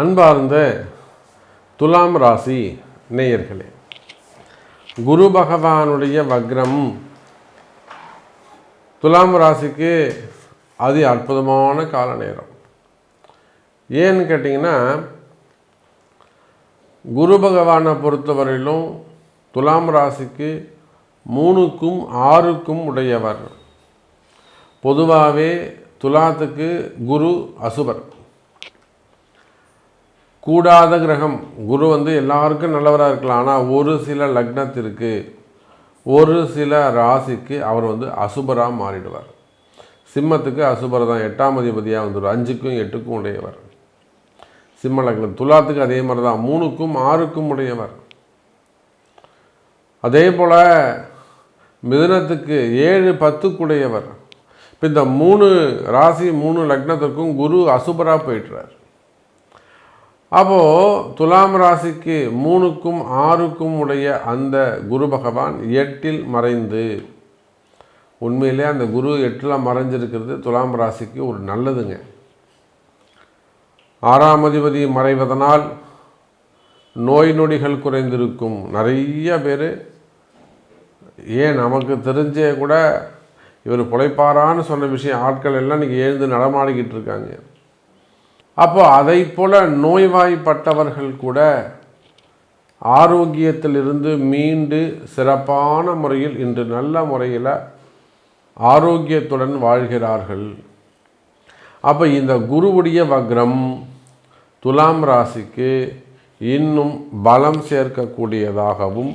அன்பார்ந்த துலாம் ராசி நேயர்களே குரு பகவானுடைய வக்ரம் துலாம் ராசிக்கு அதி அற்புதமான கால நேரம். ஏன்னு கேட்டிங்கன்னா குரு பகவானை பொறுத்தவரையிலும் துலாம் ராசிக்கு மூணுக்கும் ஆறுக்கும் உடையவர். பொதுவாகவே துலாத்துக்கு குரு அசுபர். கூடாத கிரகம். குரு வந்து எல்லாருக்கும் நல்லவராக இருக்கலாம். ஆனால் ஒரு சில லக்னத்திற்கு ஒரு சில ராசிக்கு அவர் வந்து அசுபராக மாறிடுவார். சிம்மத்துக்கு அசுபர் தான். எட்டாம் அதிபதியாக வந்துடுவார். அஞ்சுக்கும் எட்டுக்கும் உடையவர். சிம்ம லக்னம். துலாத்துக்கு அதே மாதிரி தான். மூணுக்கும் ஆறுக்கும் உடையவர். அதே போல் மிதுனத்துக்கு ஏழு பத்துக்குடையவர் இப்போ இந்த மூணு ராசி மூணு லக்னத்துக்கும் குரு அசுபராக போயிட்டுறார் அப்போது துலாம் ராசிக்கு மூணுக்கும் ஆறுக்கும் உடைய அந்த குரு பகவான் எட்டில் மறைந்து. உண்மையிலே அந்த குரு எட்டில் மறைஞ்சிருக்கிறது துலாம் ராசிக்கு ஒரு நல்லதுங்க. ஆறாம் அதிபதி மறைவதனால் நோய் நொடிகள் குறைந்திருக்கும். நிறைய பேர் ஏன் நமக்கு தெரிஞ்சே கூட இவர் பிழைப்பாரான்னு சொன்ன விஷயம் ஆட்கள் எல்லாம் இன்றைக்கி எழுந்து நடமாடிக்கிட்டு இருக்காங்க. அப்போ அதை போல நோய்வாய்ப்பட்டவர்கள் கூட ஆரோக்கியத்திலிருந்து மீண்டு சிறப்பான முறையில் இன்று நல்ல முறையில் ஆரோக்கியத்துடன் வாழ்கிறார்கள். அப்போ இந்த குருவுடைய வக்ரம் துலாம் ராசிக்கு இன்னும் பலம் சேர்க்கக்கூடியதாகவும்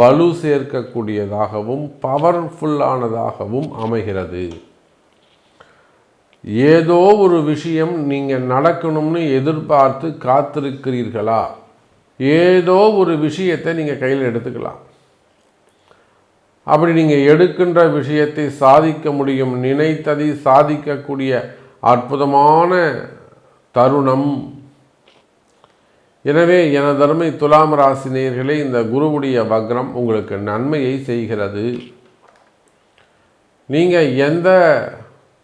வலு சேர்க்கக்கூடியதாகவும் பவர்ஃபுல்லானதாகவும் அமைகிறது. ஏதோ ஒரு விஷயம் நீங்கள் நடக்கணும்னு எதிர்பார்த்து காத்திருக்கிறீர்களா? ஏதோ ஒரு விஷயத்தை நீங்கள் கையில் எடுத்துக்கலாம். அப்படி நீங்கள் எடுக்கின்ற விஷயத்தை சாதிக்க முடியும் நினைத்ததை சாதிக்கக்கூடிய அற்புதமான தருணம். எனவே என தருமை துலாம் ராசினியர்களே இந்த குருவுடைய வக்ரம் உங்களுக்கு நன்மையை செய்கிறது. நீங்கள் எந்த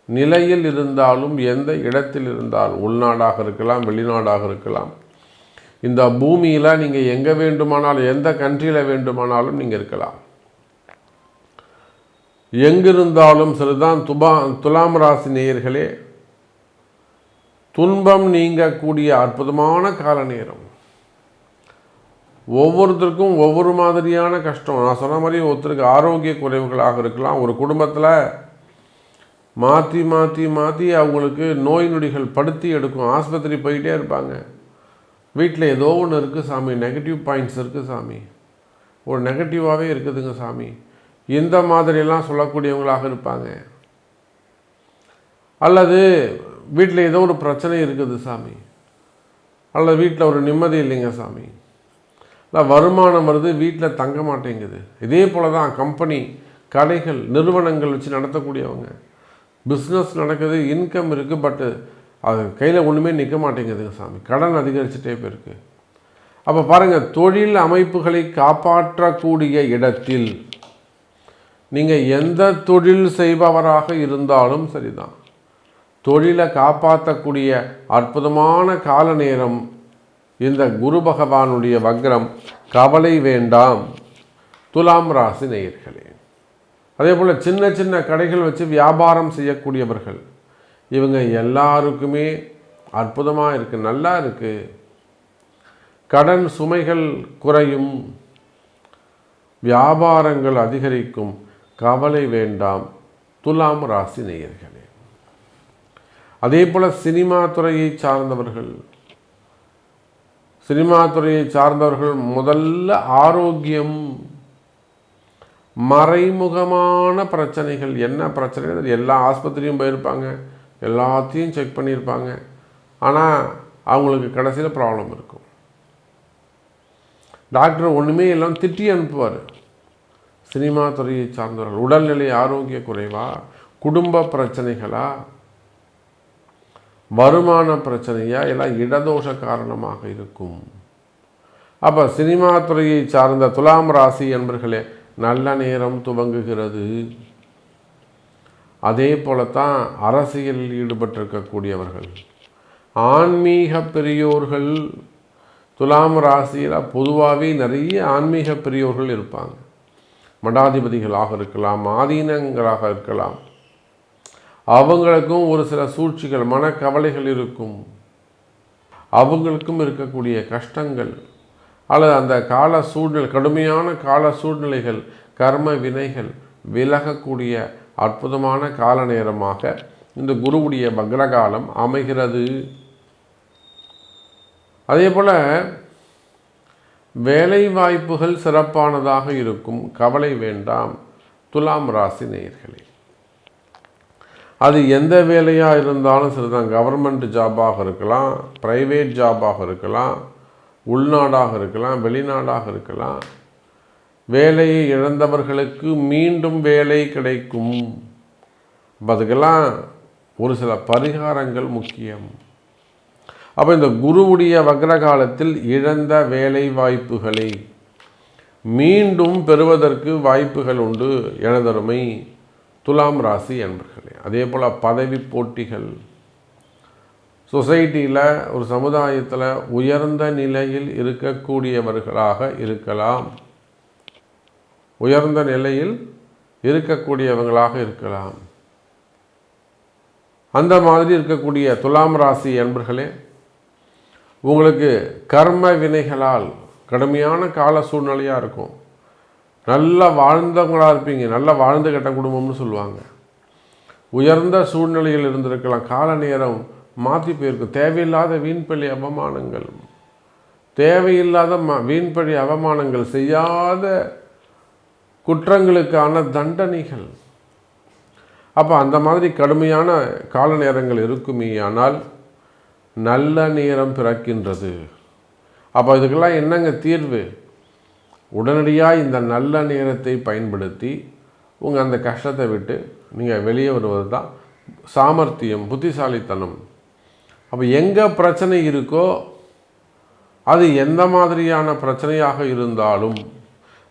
நிலையில் இருந்தாலும் எந்த இடத்தில் இருந்தாலும் உள்நாடாக இருக்கலாம் வெளிநாடாக இருக்கலாம் இந்த பூமியில் நீங்கள் எங்கே வேண்டுமானாலும் எந்த கண்ட்ரியில் வேண்டுமானாலும் நீங்கள் இருக்கலாம். எங்கிருந்தாலும் சரிதான் துபா துலாம் ராசி நேயர்களே துன்பம் நீங்கக்கூடிய அற்புதமான கால நேரம். ஒவ்வொருத்தருக்கும் ஒவ்வொரு மாதிரியான கஷ்டம். நான் சொன்ன மாதிரி ஒருத்தருக்கு ஆரோக்கிய குறைவுகளாக இருக்கலாம். ஒரு குடும்பத்தில் மாற்றி மாற்றி மாற்றி அவங்களுக்கு நோய் நொடிகள் படுத்தி எடுக்கும். ஆஸ்பத்திரி போயிட்டே இருப்பாங்க. வீட்டில் ஏதோ ஒன்று இருக்குது சாமி. நெகட்டிவ் பாயிண்ட்ஸ் இருக்குது சாமி. ஒரு நெகட்டிவாகவே இருக்குதுங்க சாமி. இந்த மாதிரியெல்லாம் சொல்லக்கூடியவங்களாக இருப்பாங்க. அல்லது வீட்டில் ஏதோ ஒரு பிரச்சனை இருக்குது சாமி. அல்லது வீட்டில் ஒரு நிம்மதி இல்லைங்க சாமி. இல்லை வருமானம் வருது வீட்டில் தங்க மாட்டேங்குது. இதே போல் தான் கம்பெனி கடைகள் நிறுவனங்கள் வச்சு நடத்தக்கூடியவங்க. பிஸ்னஸ் நடக்குது இன்கம் இருக்குது பட்டு அது கையில் ஒன்றுமே நிற்க மாட்டேங்குதுங்க சாமி. கடன் அதிகரிச்சுட்டே போயிருக்கு. அப்போ பாருங்கள் தொழில் அமைப்புகளை காப்பாற்றக்கூடிய இடத்தில் நீங்கள் எந்த தொழில் செய்பவராக இருந்தாலும் சரிதான். தொழிலை காப்பாற்றக்கூடிய அற்புதமான கால நேரம் இந்த குரு பகவானுடைய வக்ரம் கவலை வேண்டாம். துலாம் ராசி நேயர்களே. அதே போல் சின்ன சின்ன கடைகள் வச்சு வியாபாரம் செய்யக்கூடியவர்கள். இவங்க எல்லாருக்குமே அற்புதமாக இருக்குது நல்லா இருக்குது கடன் சுமைகள் குறையும். வியாபாரங்கள் அதிகரிக்கும். கவலை வேண்டாம். துலாம் ராசி நேயர்களே. அதே போல் சினிமா துறையை சார்ந்தவர்கள். சினிமா துறையை சார்ந்தவர்கள் முதல்ல ஆரோக்கியம் மறைமுகமான பிரச்சனைகள். என்ன பிரச்சனை எல்லா ஆஸ்பத்திரியும் போயிருப்பாங்க. எல்லாத்தையும் செக் பண்ணியிருப்பாங்க. ஆனால் அவங்களுக்கு கடைசியில் ப்ராப்ளம் இருக்கும். டாக்டர் ஒன்றுமே எல்லாம் திட்டி அனுப்புவார். சினிமா துறையை சார்ந்தவர்கள். உடல்நிலை ஆரோக்கிய குறைவா? குடும்ப பிரச்சனைகளா? வருமான பிரச்சனையா? எல்லாம் இடதோஷ காரணமாக இருக்கும். அப்போ சினிமா துறையை சார்ந்த துலாம் ராசி என்பர்களே நல்ல நேரம் துவங்குகிறது. அதே போலத்தான் அரசியலில் ஈடுபட்டிருக்கக்கூடியவர்கள். ஆன்மீக பெரியோர்கள் துலாம் ராசியில் பொதுவாகவே நிறைய ஆன்மீக பெரியோர்கள் இருப்பாங்க. மடாதிபதிகளாக இருக்கலாம் ஆதீனங்களாக இருக்கலாம். அவங்களுக்கும் ஒரு சில சூழ்ச்சிகள் மனக்கவலைகள் இருக்கும். அவங்களுக்கும் இருக்கக்கூடிய கஷ்டங்கள். அல்லது அந்த கால சூழ்நிலை கடுமையான கால சூழ்நிலைகள் கர்ம வினைகள் விலகக்கூடிய அற்புதமான கால நேரமாக இந்த குருவுடைய பக்ரகாலம் அமைகிறது. அதே போல் வேலை வாய்ப்புகள் சிறப்பானதாக இருக்கும். கவலை வேண்டாம். துலாம் ராசி நேயர்களே. அது எந்த வேலையாக இருந்தாலும் சரிதான். கவர்மெண்ட் ஜாபாக இருக்கலாம் ப்ரைவேட் ஜாபாக இருக்கலாம் உள்நாடாக இருக்கலாம் வெளிநாடாக இருக்கலாம். வேலையை இழந்தவர்களுக்கு மீண்டும் வேலை கிடைக்கும். அதுக்கெல்லாம் ஒரு சில பரிகாரங்கள் முக்கியம். அப்போ இந்த குருவுடைய வக்ரகாலத்தில் இழந்த வேலை வாய்ப்புகளை மீண்டும் பெறுவதற்கு வாய்ப்புகள் உண்டு. எனதருமை துலாம் ராசி என்பர்களே அதே போல் பதவி போட்டிகள் சொசைட்டியில் ஒரு சமுதாயத்தில் உயர்ந்த நிலையில் இருக்கக்கூடியவர்களாக இருக்கலாம். உயர்ந்த நிலையில் இருக்கக்கூடியவங்களாக இருக்கலாம். அந்த மாதிரி இருக்கக்கூடிய துலாம் ராசி என்பர்களே உங்களுக்கு கர்ம வினைகளால் கடுமையான கால சூழ்நிலையாக இருக்கும். நல்லா வாழ்ந்தவங்களாக இருப்பீங்க. நல்லா வாழ்ந்து கட்ட குடும்பம்னு சொல்லுவாங்க. உயர்ந்த சூழ்நிலையில் இருந்திருக்கலாம். கால நேரம் மாற்றி போயிருக்கும் தேவையில்லாத வீண்பழி அவமானங்கள். தேவையில்லாத ம வீண்பழி அவமானங்கள். செய்யாத குற்றங்களுக்கான தண்டனைகள். அப்போ அந்த மாதிரி கடுமையான கால நேரங்கள் இருக்குமே ஆனால் நல்ல நேரம் பிறக்கின்றது. அப்போ இதுக்கெல்லாம் என்னங்க தீர்வு? உடனடியாக இந்த நல்ல நேரத்தை பயன்படுத்தி உங்கள் அந்த கஷ்டத்தை விட்டு நீங்கள் வெளியே வருவது தான் சாமர்த்தியம் புத்திசாலித்தனம். அப்போ எங்கே பிரச்சனை இருக்கோ அது எந்த மாதிரியான பிரச்சனையாக இருந்தாலும்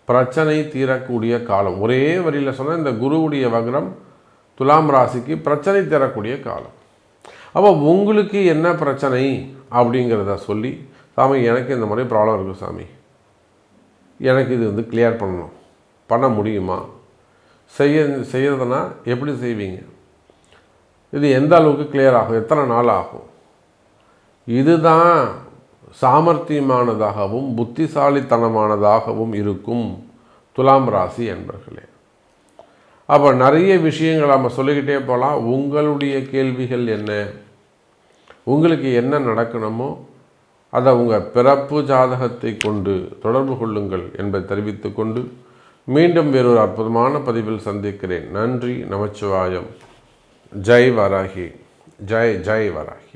பிரச்சனை தீரக்கூடிய காலம். ஒரே வரியில் சொன்னால் இந்த குருவுடைய வக்ரம் துலாம் ராசிக்கு பிரச்சனை தரக்கூடிய காலம். அப்போ உங்களுக்கு என்ன பிரச்சனை அப்படிங்கிறத சொல்லி சாமி எனக்கு இந்த மாதிரி ப்ராப்ளம் இருக்குது சாமி. எனக்கு இது வந்து கிளியர் பண்ணணும். பண்ண முடியுமா? செய்ய செய்கிறதுனா எப்படி செய்வீங்க? இது எந்த அளவுக்கு கிளியர் ஆகும்? எத்தனை நாள் ஆகும்? இதுதான் சாமர்த்தியமானதாகவும் புத்திசாலித்தனமானதாகவும் இருக்கும் துலாம் ராசி என்பர்களே. அப்போ நிறைய விஷயங்கள் நம்ம சொல்லிக்கிட்டே போகலாம் உங்களுடைய கேள்விகள் என்ன? உங்களுக்கு என்ன நடக்கணுமோ அதை உங்கள் பிறப்பு ஜாதகத்தை கொண்டு தொடர்பு கொள்ளுங்கள் என்பதை தெரிவித்து கொண்டு மீண்டும் வேறொரு அற்புதமான பதிவில் சந்திக்கிறேன். நன்றி நமச்சிவாயம். ஜெய் வராகி. ஜெய் ஜெய் வராகி.